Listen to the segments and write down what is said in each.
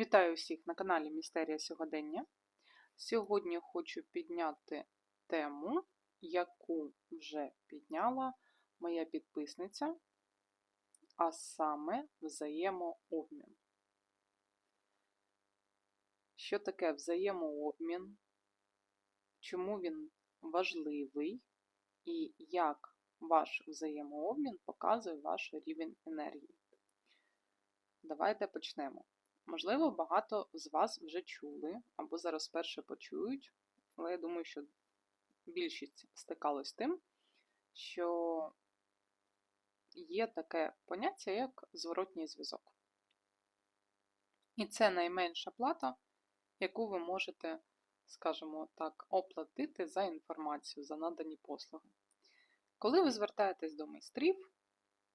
Вітаю всіх на каналі Містерія Сьогодення. Сьогодні хочу підняти тему, яку вже підняла моя підписниця, а саме взаємообмін. Що таке взаємообмін? Чому він важливий і як ваш взаємообмін показує ваш рівень енергії? Давайте почнемо. Можливо, багато з вас вже чули або зараз перше почують, але я думаю, що більшість стикалась з тим, що є таке поняття, як зворотній зв'язок. І це найменша плата, яку ви можете, скажімо так, оплатити за інформацію, за надані послуги. Коли ви звертаєтесь до майстрів,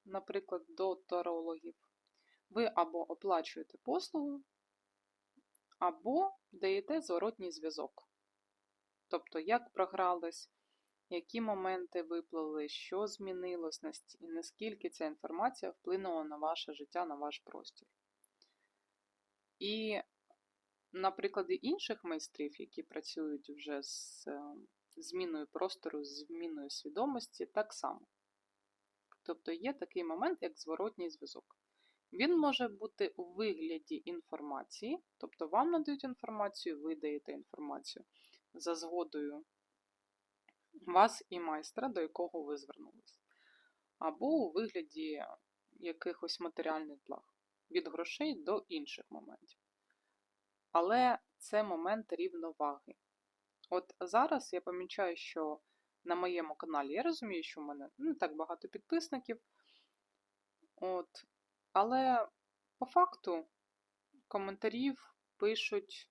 наприклад, до тарологів, ви або оплачуєте послугу, або даєте зворотній зв'язок. Тобто, як програлись, які моменти виплили, що змінилось, наскільки ця інформація вплинула на ваше життя, на ваш простір. І, на прикладі інших майстрів, які працюють вже з зміною простору, з зміною свідомості, так само. Тобто є такий момент, як зворотній зв'язок. Він може бути у вигляді інформації, тобто вам надають інформацію, ви даєте інформацію за згодою вас і майстра, до якого ви звернулися. Або у вигляді якихось матеріальних благ, від грошей до інших моментів. Але це момент рівноваги. От зараз я помічаю, що на моєму каналі я розумію, що в мене не так багато підписників. От, але по факту коментарів пишуть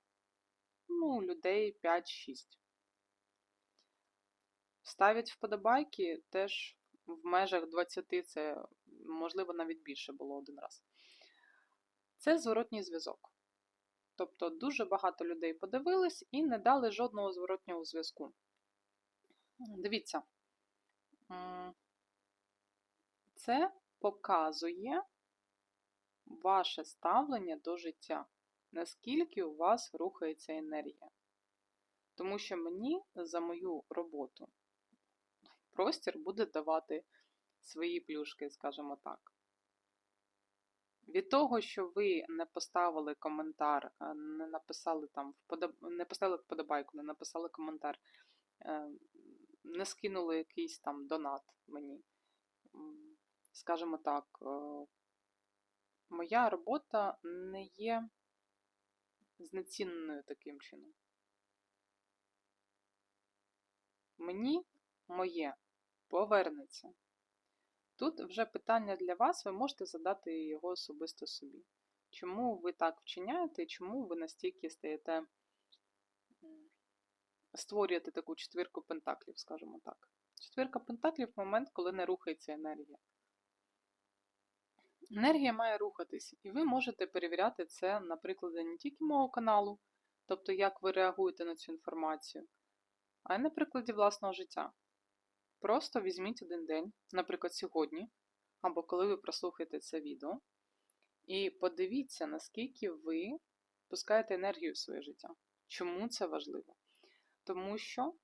ну, людей 5-6. Ставлять вподобайки теж в межах 20, це, можливо, навіть більше було один раз. Це зворотній зв'язок. Тобто дуже багато людей подивились і не дали жодного зворотнього зв'язку. Дивіться, це показує ваше ставлення до життя, наскільки у вас рухається енергія. Тому що мені за мою роботу простір буде давати свої плюшки, скажімо так. Від того, що ви не поставили коментар, е, не написали там не поставили вподобайку, не написали коментар, е, не скинули якийсь там донат мені, скажімо так, е, моя робота не є знеціненою таким чином. Мені моє повернеться. Тут вже питання для вас, ви можете задати його особисто собі. Чому ви так вчиняєте і чому ви настільки стаєте, створюєте таку четвірку пентаклів, скажімо так. Четвірка пентаклів момент, коли не рухається енергія. Енергія має рухатись, і ви можете перевіряти це на прикладі не тільки мого каналу, тобто як ви реагуєте на цю інформацію, а й на прикладі власного життя. Просто візьміть один день, наприклад, сьогодні, або коли ви прослухаєте це відео, і подивіться, наскільки ви пускаєте енергію в своє життя. Чому це важливо? Тому що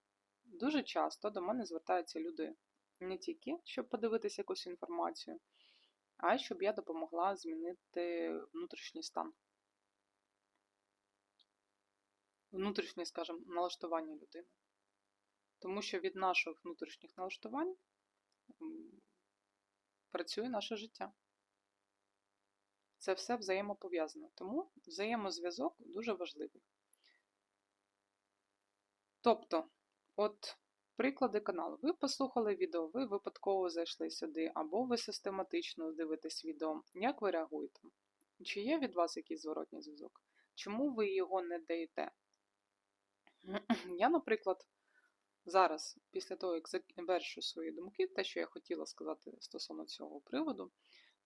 дуже часто до мене звертаються люди не тільки, щоб подивитися якусь інформацію а щоб я допомогла змінити внутрішній стан. Внутрішнє, скажімо, налаштування людини. Тому що від наших внутрішніх налаштувань працює наше життя. Це все взаємопов'язано. Тому взаємозв'язок дуже важливий. Тобто, от Приклади каналу. Ви послухали відео, ви випадково зайшли сюди, або ви систематично дивитесь відео. Як ви реагуєте? Чи є від вас якийсь зворотній зв'язок? Чому ви його не даєте? Я, наприклад, зараз, після того, як завершу свої думки, те, що я хотіла сказати стосовно цього приводу,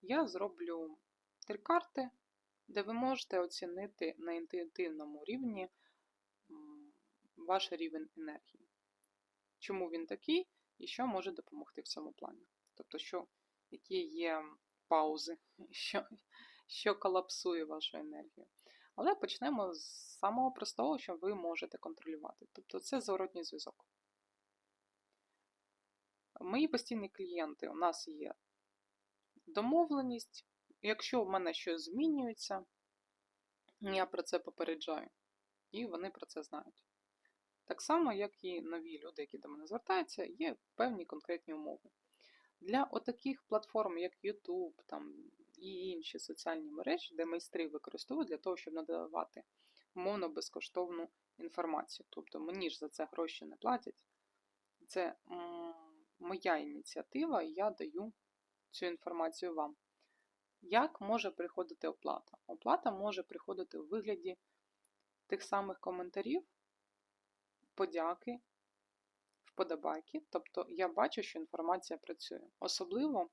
я зроблю три карти, де ви можете оцінити на інтуїтивному рівні ваш рівень енергії чому він такий і що може допомогти в цьому плані. Тобто, що, які є паузи, що що колапсує вашу енергію. Але почнемо з самого простого, що ви можете контролювати. Тобто це зворотній зв'язок. Мої постійні клієнти, у нас є домовленість. Якщо в мене щось змінюється, я про це попереджаю, і вони про це знають. Так само, як і нові люди, які до мене звертаються, є певні конкретні умови. Для отаких платформ, як YouTube там, і інші соціальні мережі, де майстри використовують для того, щоб надавати умовно безкоштовну інформацію. Тобто мені ж за це гроші не платять. Це моя ініціатива, і я даю цю інформацію вам. Як може приходити оплата? Оплата може приходити у вигляді тих самих коментарів, подяки, вподобайки. Тобто я бачу, що інформація працює. Особливо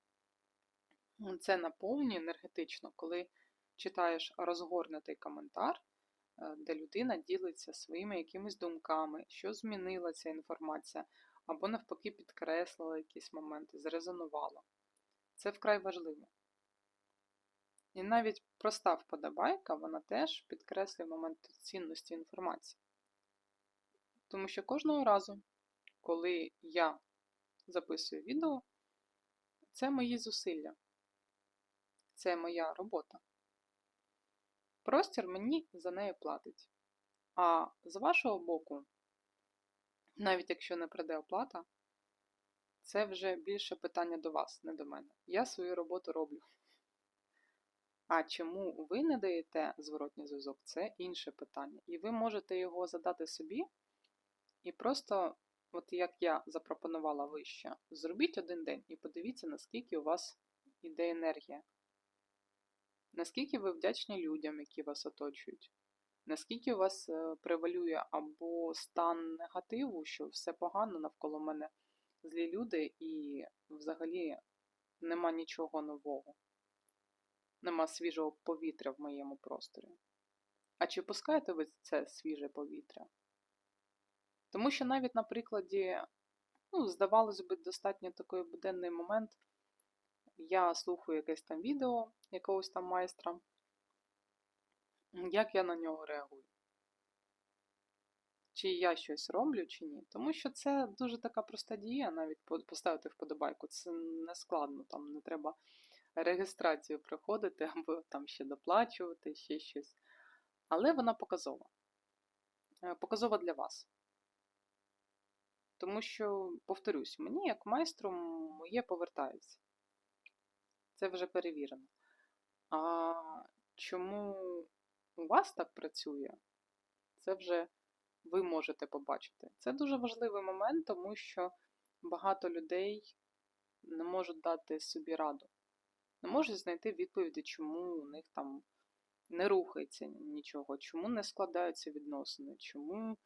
це наповнює енергетично, коли читаєш розгорнутий коментар, е, де людина ділиться своїми якимись думками, що змінила ця інформація, або навпаки підкреслила якісь моменти, зрезонувала. Це вкрай важливо. І навіть проста вподобайка, вона теж підкреслює момент цінності інформації. Тому що кожного разу, коли я записую відео, це мої зусилля, це моя робота. Простір мені за нею платить. А з вашого боку, навіть якщо не прийде оплата, це вже більше питання до вас, не до мене. Я свою роботу роблю. А чому ви не даєте зворотній зв'язок, це інше питання. І ви можете його задати собі і просто, от як я запропонувала вище, зробіть один день і подивіться, наскільки у вас іде енергія. Наскільки ви вдячні людям, які вас оточують, наскільки у вас е, превалює або стан негативу, що все погано навколо мене злі люди, і взагалі нема нічого нового, нема свіжого повітря в моєму просторі. А чи пускаєте ви це свіже повітря? Тому що навіть на прикладі, ну, здавалося б, достатньо такий буденний момент. Я слухаю якесь там відео якогось там майстра, як я на нього реагую. Чи я щось роблю, чи ні. Тому що це дуже така проста дія, навіть поставити вподобайку. Це не складно, там не треба реєстрацію проходити, або там ще доплачувати, ще щось. Але вона показова. Е, показова для вас. Тому що, повторюсь, мені, як майстру, моє повертається. Це вже перевірено. А чому у вас так працює, це вже ви можете побачити. Це дуже важливий момент, тому що багато людей не можуть дати собі раду. Не можуть знайти відповіді, чому у них там не рухається нічого, чому не складаються відносини, чому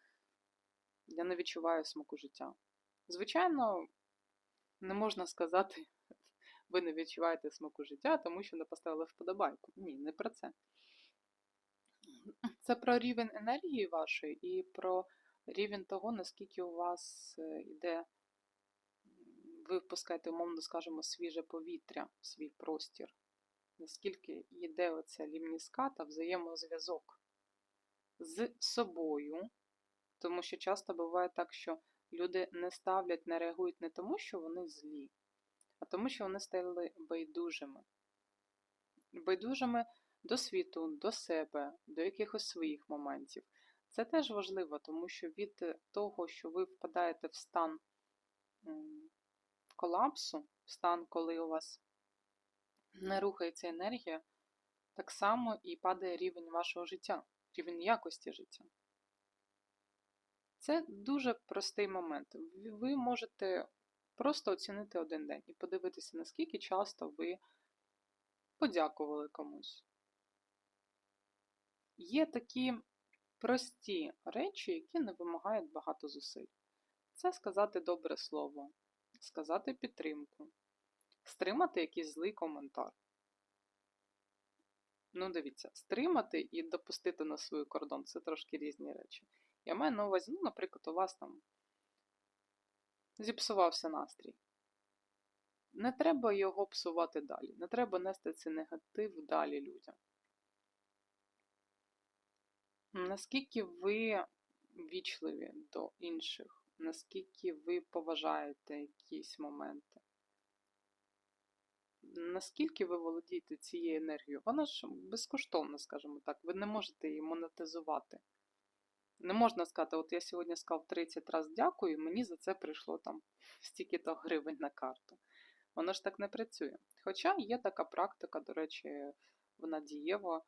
я не відчуваю смаку життя. Звичайно, не можна сказати, ви не відчуваєте смаку життя, тому що не поставили вподобайку. Ні, не про це. Це про рівень енергії вашої і про рівень того, наскільки у вас йде, е, ви впускаєте, умовно скажемо, свіже повітря в свій простір. Наскільки йде оця лімніска та взаємозв'язок з собою, тому що часто буває так, що люди не ставлять, не реагують не тому, що вони злі, а тому, що вони стали байдужими. Байдужими до світу, до себе, до якихось своїх моментів. Це теж важливо, тому що від того, що ви впадаєте в стан колапсу, в стан, коли у вас не рухається енергія, так само і падає рівень вашого життя, рівень якості життя. Це дуже простий момент. Ви можете просто оцінити один день і подивитися, наскільки часто ви подякували комусь. Є такі прості речі, які не вимагають багато зусиль. Це сказати добре слово, сказати підтримку, стримати якийсь злий коментар. Ну, дивіться, стримати і допустити на свій кордон це трошки різні речі. Я маю на увазі, ну, наприклад, у вас там зіпсувався настрій. Не треба його псувати далі. Не треба нести цей негатив далі людям. Наскільки ви вічливі до інших, наскільки ви поважаєте якісь моменти? Наскільки ви володієте цією енергією? Вона ж безкоштовна, скажімо так, ви не можете її монетизувати. Не можна сказати, от я сьогодні сказав 30 разів дякую, мені за це прийшло там стільки-то гривень на карту. Воно ж так не працює. Хоча є така практика, до речі, вона дієва.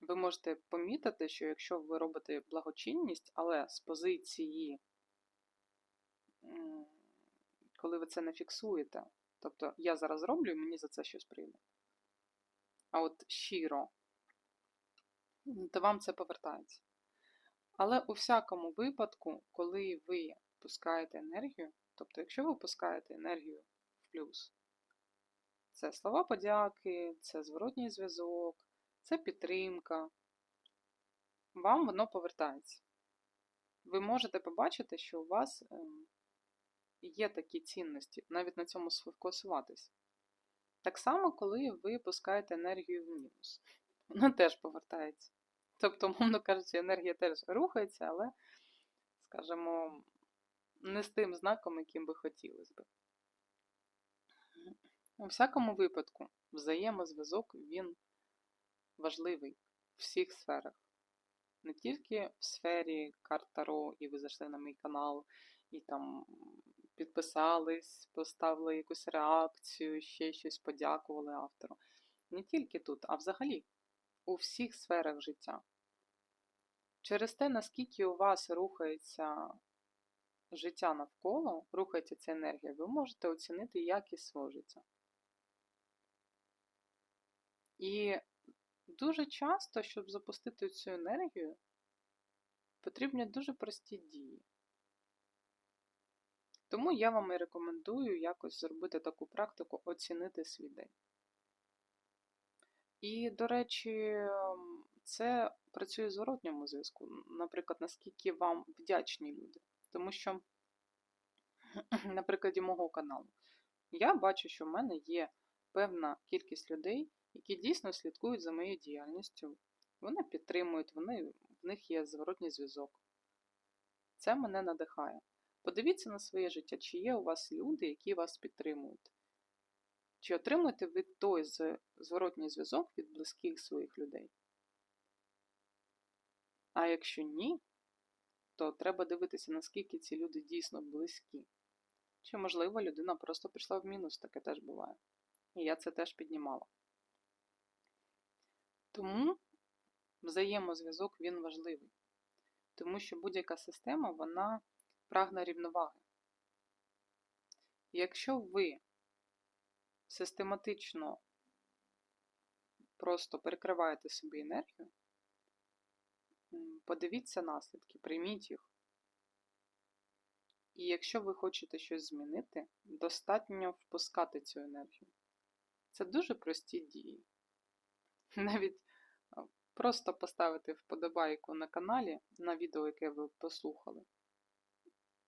Ви можете помітити, що якщо ви робите благочинність, але з позиції, коли ви це не фіксуєте, тобто я зараз роблю і мені за це щось прийде. А от щиро, то вам це повертається. Але у всякому випадку, коли ви пускаєте енергію, тобто, якщо ви пускаєте енергію в плюс, це слова подяки, це зворотній зв'язок, це підтримка, вам воно повертається. Ви можете побачити, що у вас ем, є такі цінності, навіть на цьому сфокусуватись. Так само, коли ви пускаєте енергію в мінус, вона теж повертається. Тобто, мовно кажучи, енергія теж рухається, але, скажімо, не з тим знаком, яким би хотілося би. У всякому випадку, взаємозв'язок він важливий в всіх сферах. Не тільки в сфері карт Таро, і ви зайшли на мій канал, і там підписались, поставили якусь реакцію, ще щось подякували автору. Не тільки тут, а взагалі у всіх сферах життя. Через те, наскільки у вас рухається життя навколо, рухається ця енергія, ви можете оцінити якість свого життя. І дуже часто, щоб запустити цю енергію, потрібні дуже прості дії. Тому я вам і рекомендую якось зробити таку практику оцінити свій день. І, до речі, це працює в зворотньому зв'язку. Наприклад, наскільки вам вдячні люди. Тому що, на прикладі мого каналу, я бачу, що в мене є певна кількість людей, які дійсно слідкують за моєю діяльністю. Вони підтримують, вони, в них є зворотній зв'язок. Це мене надихає. Подивіться на своє життя, чи є у вас люди, які вас підтримують. Чи отримуєте ви той зворотній зв'язок від близьких своїх людей? А якщо ні, то треба дивитися, наскільки ці люди дійсно близькі. Чи, можливо, людина просто пішла в мінус, таке теж буває. І я це теж піднімала. Тому взаємозв'язок він важливий. Тому що будь-яка система, вона прагне рівноваги. якщо ви систематично просто перекриваєте собі енергію, подивіться наслідки, прийміть їх. І якщо ви хочете щось змінити, достатньо впускати цю енергію. Це дуже прості дії. Навіть просто поставити вподобайку на каналі на відео, яке ви послухали.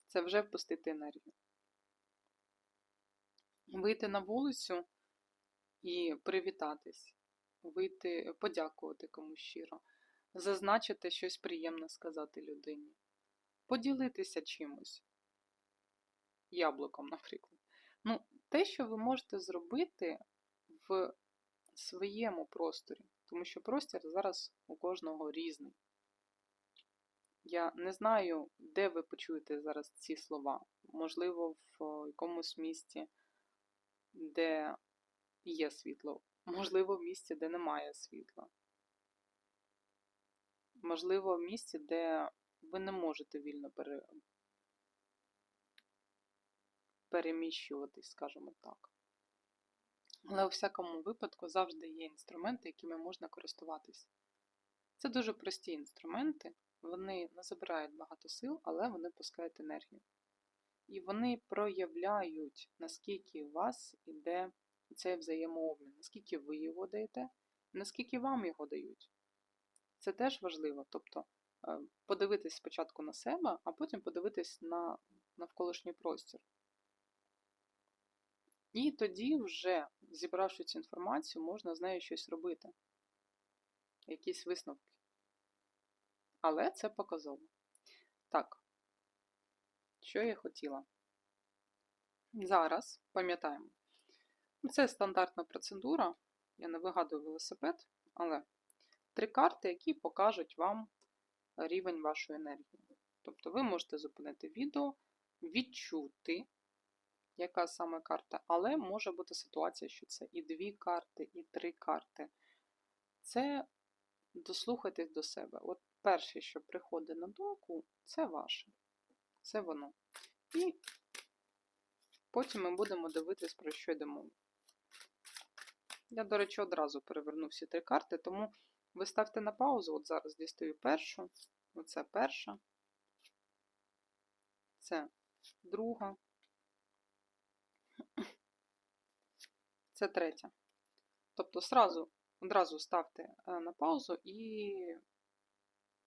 Це вже впустити енергію. Вийти на вулицю і привітатись, вийти, подякувати комусь щиро зазначити щось приємне сказати людині, поділитися чимось, яблуком, наприклад. Ну, Те, що ви можете зробити в своєму просторі, тому що простір зараз у кожного різний. Я не знаю, де ви почуєте зараз ці слова. Можливо, в якомусь місті, де є світло, можливо, в місті, де немає світла можливо, в місці, де ви не можете вільно пере... переміщуватись, скажімо так. Але у всякому випадку завжди є інструменти, якими можна користуватись. Це дуже прості інструменти, вони не забирають багато сил, але вони пускають енергію. І вони проявляють, наскільки у вас іде цей взаємообмін, наскільки ви його даєте, наскільки вам його дають. Це теж важливо. Тобто е, подивитись спочатку на себе, а потім подивитись на навколишній простір. І тоді, вже, зібравши цю інформацію, можна з нею щось робити, якісь висновки. Але це показово. Так, що я хотіла? Зараз пам'ятаємо, це стандартна процедура. Я не вигадую велосипед, але три карти, які покажуть вам рівень вашої енергії. Тобто ви можете зупинити відео, відчути, яка саме карта, але може бути ситуація, що це і дві карти, і три карти. Це дослухайтесь до себе. От перше, що приходить на думку, це ваше. Це воно. І потім ми будемо дивитись, про що йде мова. Я, до речі, одразу переверну всі три карти, тому ви ставте на паузу. От зараз дістаю першу. Оце перша. Це друга. Це третя. Тобто сразу, одразу ставте е, на паузу і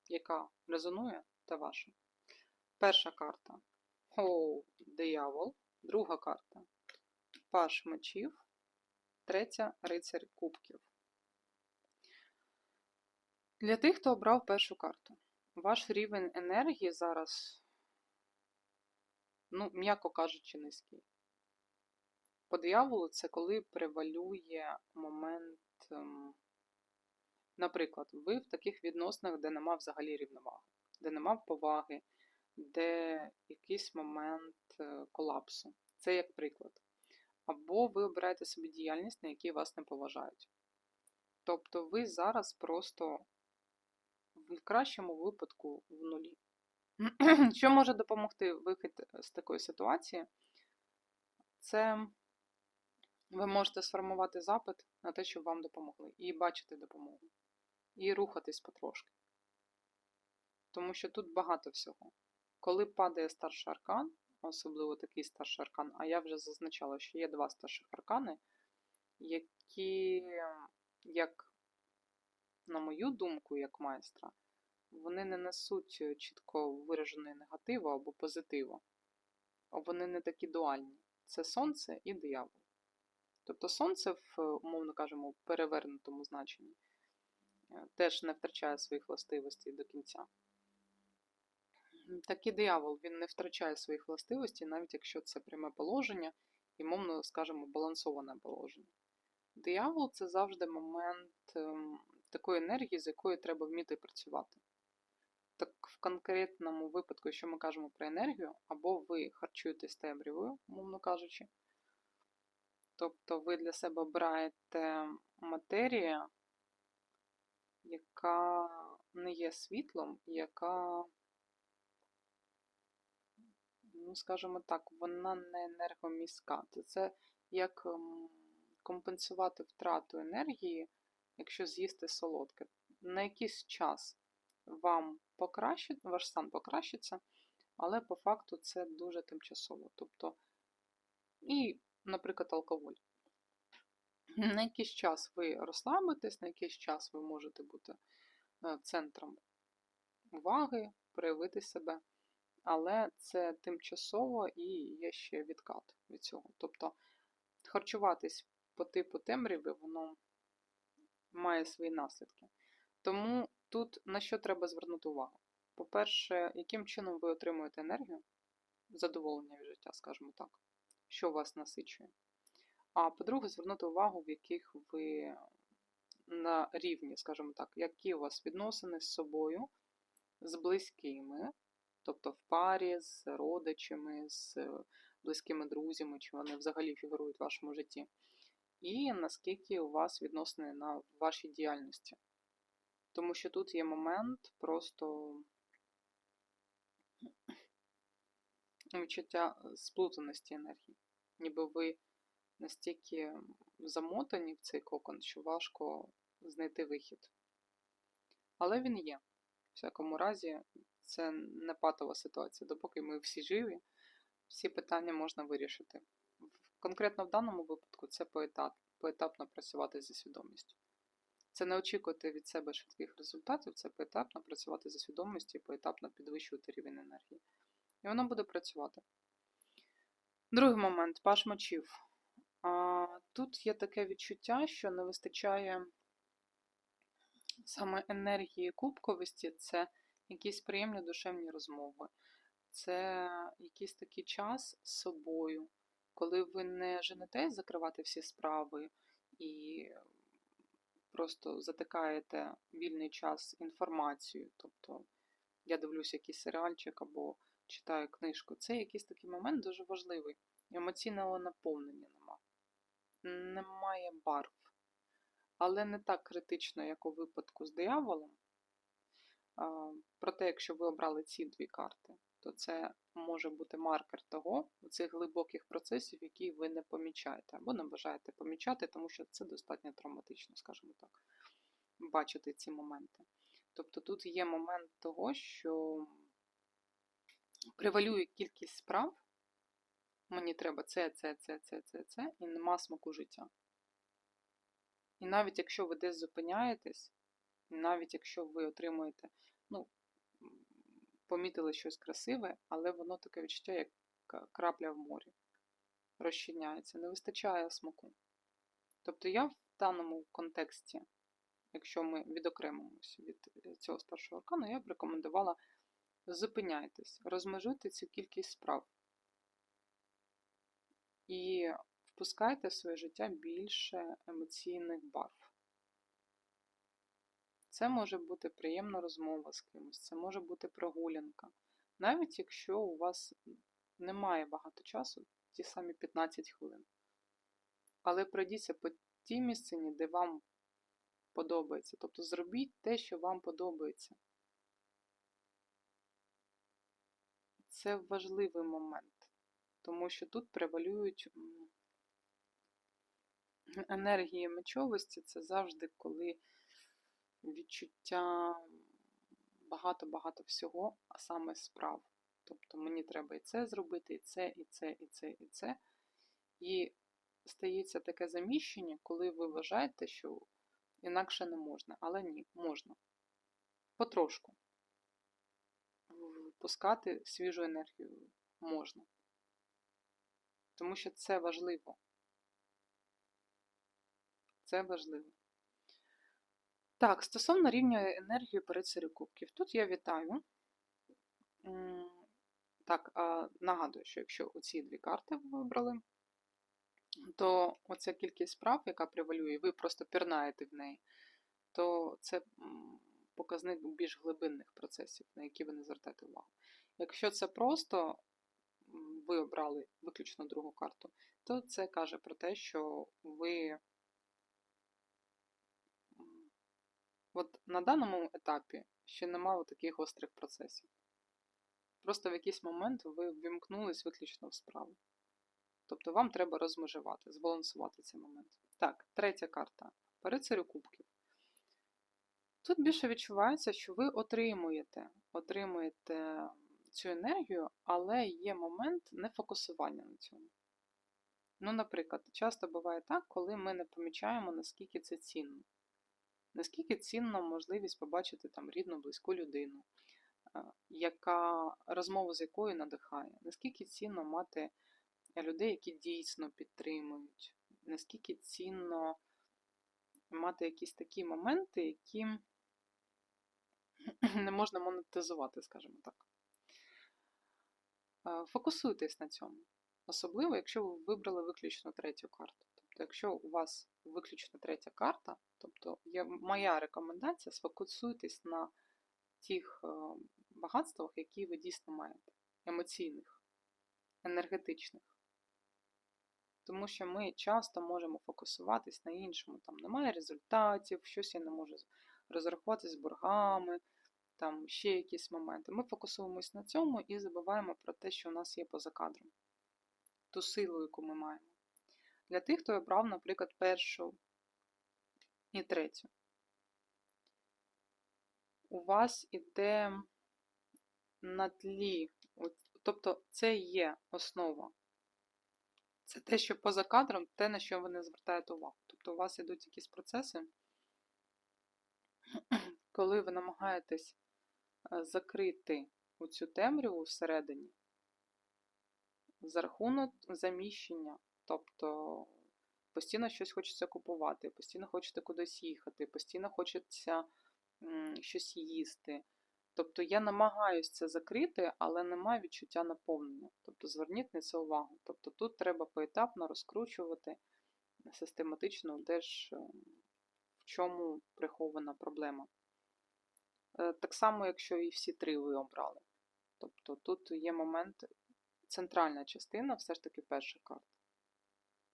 яка резонує, це ваша. Перша карта О, диявол. Друга карта Паш мечів. Третя рицарь кубків. Для тих, хто обрав першу карту, ваш рівень енергії зараз, ну, м'яко кажучи, низький. По дияволу це коли превалює момент, ем, наприклад, ви в таких відносинах, де нема взагалі рівноваги, де нема поваги, де якийсь момент е, колапсу. Це як приклад. Або ви обираєте собі діяльність, на якій вас не поважають. Тобто ви зараз просто в кращому випадку в нулі. Що може допомогти вихід з такої ситуації? Це ви можете сформувати запит на те, щоб вам допомогли, і бачити допомогу, і рухатись потрошки. Тому що тут багато всього. Коли падає старший аркан, особливо такий старший аркан, а я вже зазначала, що є два старших аркани, які, як, на мою думку, як майстра, вони не несуть чітко вираженої негативу або позитиву. Вони не такі дуальні. Це сонце і диявол. Тобто сонце, в, умовно кажемо, перевернутому значенні е, теж не втрачає своїх властивостей до кінця. Так і диявол він не втрачає своїх властивостей, навіть якщо це пряме положення і, мовно, скажімо, балансоване положення. Диявол це завжди момент ем, такої енергії, з якою треба вміти працювати. Так, в конкретному випадку, якщо ми кажемо про енергію, або ви харчуєтесь темрявою, умовно кажучи, тобто ви для себе обираєте матерію, яка не є світлом, яка ну, скажімо так, вона не енергоміська. Це як ем, компенсувати втрату енергії, якщо з'їсти солодке. На якийсь час вам покращить, ваш стан покращиться, але по факту це дуже тимчасово. Тобто, і, наприклад, алкоголь. На якийсь час ви розслабитесь, на якийсь час ви можете бути е, центром уваги, проявити себе але це тимчасово і є ще відкат від цього. Тобто харчуватись по типу темряви, воно має свої наслідки. Тому тут на що треба звернути увагу? По-перше, яким чином ви отримуєте енергію, задоволення від життя, скажімо так, що вас насичує. А по-друге, звернути увагу, в яких ви на рівні, скажімо так, які у вас відносини з собою, з близькими, тобто в парі з родичами, з близькими друзями, чи вони взагалі фігурують в вашому житті, і наскільки у вас відносини на вашій діяльності. Тому що тут є момент просто відчуття сплутаності енергії. Ніби ви настільки замотані в цей кокон, що важко знайти вихід. Але він є. В всякому разі, це не патова ситуація. Допоки ми всі живі, всі питання можна вирішити. Конкретно в даному випадку це поетап, поетапно працювати зі свідомістю. Це не очікувати від себе швидких результатів, це поетапно працювати зі свідомістю і поетапно підвищувати рівень енергії. І воно буде працювати. Другий момент паш мочів. Тут є таке відчуття, що не вистачає саме енергії кубковості, це якісь приємні душевні розмови, це якийсь такий час з собою, коли ви не женетесь закривати всі справи і просто затикаєте вільний час інформацією. Тобто я дивлюся якийсь серіальчик або читаю книжку. Це якийсь такий момент дуже важливий. Емоційного наповнення нема. Немає барв. Але не так критично, як у випадку з дияволом. Проте, якщо ви обрали ці дві карти, то це може бути маркер того, цих глибоких процесів, які ви не помічаєте, або не бажаєте помічати, тому що це достатньо травматично, скажімо так, бачити ці моменти. Тобто тут є момент того, що превалює кількість справ, мені треба це, це, це, це, це, це, і нема смаку життя. І навіть якщо ви десь зупиняєтесь, навіть якщо ви отримуєте, ну, помітили щось красиве, але воно таке відчуття, як крапля в морі. Розчиняється, не вистачає смаку. Тобто я в даному контексті, якщо ми відокремимося від е, цього старшого аркану, я б рекомендувала зупиняйтесь, розмежуйте цю кількість справ. І впускайте в своє життя більше емоційних барв. Це може бути приємна розмова з кимось, це може бути прогулянка. Навіть якщо у вас немає багато часу, ті самі 15 хвилин. Але пройдіться по тій місцині, де вам подобається. Тобто зробіть те, що вам подобається. Це важливий момент, тому що тут превалюють енергії мечовості, це завжди коли відчуття багато-багато всього, а саме справ. Тобто мені треба і це зробити, і це, і це, і це, і це. І стається таке заміщення, коли ви вважаєте, що інакше не можна. Але ні, можна. Потрошку. Впускати свіжу енергію можна. Тому що це важливо. Це важливо. Так, стосовно рівня енергії перед кубків. Тут я вітаю. Так, нагадую, що якщо оці дві карти ви вибрали, то оця кількість справ, яка превалює, ви просто пірнаєте в неї, то це показник більш глибинних процесів, на які ви не звертаєте увагу. Якщо це просто ви обрали виключно другу карту, то це каже про те, що ви От на даному етапі ще немає таких гострих процесів. Просто в якийсь момент ви ввімкнулись виключно в справу. Тобто вам треба розмежувати, збалансувати цей момент. Так, третя карта. Перицарю кубків. Тут більше відчувається, що ви отримуєте, отримуєте цю енергію, але є момент нефокусування на цьому. Ну, наприклад, часто буває так, коли ми не помічаємо, наскільки це цінно. Наскільки цінна можливість побачити там рідну, близьку людину, е, яка розмова з якою надихає, наскільки цінно мати людей, які дійсно підтримують, наскільки цінно мати якісь такі моменти, які не можна монетизувати, скажімо так. Е, фокусуйтесь на цьому. Особливо, якщо ви вибрали виключно третю карту. Якщо у вас виключно третя карта, тобто є моя рекомендація, сфокусуйтесь на тих е, багатствах, які ви дійсно маєте, емоційних, енергетичних. Тому що ми часто можемо фокусуватись на іншому. Там немає результатів, щось я не можу розрахуватися з боргами, там ще якісь моменти. Ми фокусуємось на цьому і забуваємо про те, що у нас є поза кадром, ту силу, яку ми маємо. Для тих, хто обрав, наприклад, першу і третю. У вас іде на тлі, тобто це є основа. Це те, що поза кадром, те, на що ви не звертаєте увагу. Тобто у вас йдуть якісь процеси, коли ви намагаєтесь е, закрити оцю темряву всередині за рахунок заміщення Тобто постійно щось хочеться купувати, постійно хочете кудись їхати, постійно хочеться щось їсти. Тобто я намагаюся це закрити, але немає відчуття наповнення. Тобто зверніть на це увагу. Тобто тут треба поетапно розкручувати систематично, де ж е, в чому прихована проблема. Е, Так само, якщо і всі три ви обрали. Тобто тут є момент, центральна частина, все ж таки перша карта.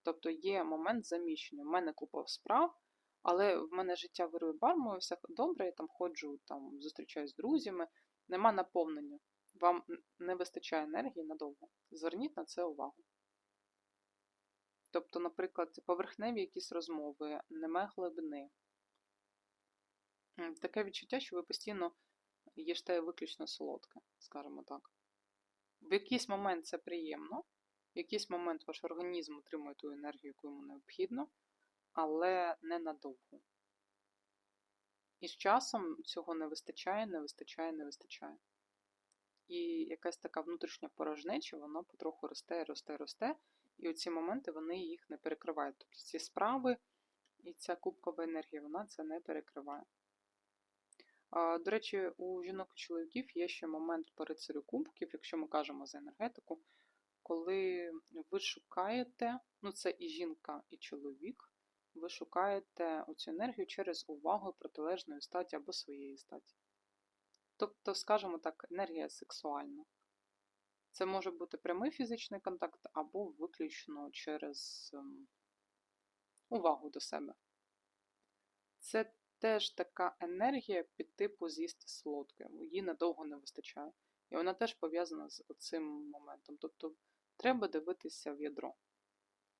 Тобто є момент заміщення. У мене купа справ, але в мене життя вирує бармою, все добре, я там ходжу, там зустрічаюсь з друзями, нема наповнення. Вам не вистачає енергії надовго. Зверніть на це увагу. Тобто, наприклад, поверхневі якісь розмови, немає глибини. Таке відчуття, що ви постійно їжте виключно солодке, скажімо так. В якийсь момент це приємно, в якийсь момент ваш організм отримує ту енергію, яку йому необхідно, але не надовго. І з часом цього не вистачає, не вистачає, не вистачає. І якась така внутрішня порожнеча, вона потроху росте, росте, росте, і оці моменти вони їх не перекривають. Тобто ці справи і ця кубкова енергія, вона це не перекриває. До речі, у жінок і чоловіків є ще момент перед кубків, якщо ми кажемо за енергетику, коли ви шукаєте, ну це і жінка, і чоловік, ви шукаєте оцю енергію через увагу протилежної статі або своєї статі. Тобто, скажімо так, енергія сексуальна. Це може бути прямий фізичний контакт або виключно через ем, увагу до себе. Це теж така енергія під типу з'їсти солодке, її надовго не вистачає. І вона теж пов'язана з цим моментом. Тобто треба дивитися в ядро.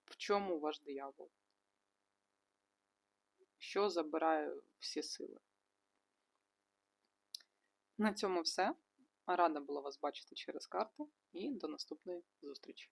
В чому ваш диявол? Що забирає всі сили? На цьому все. Рада була вас бачити через карти і до наступної зустрічі.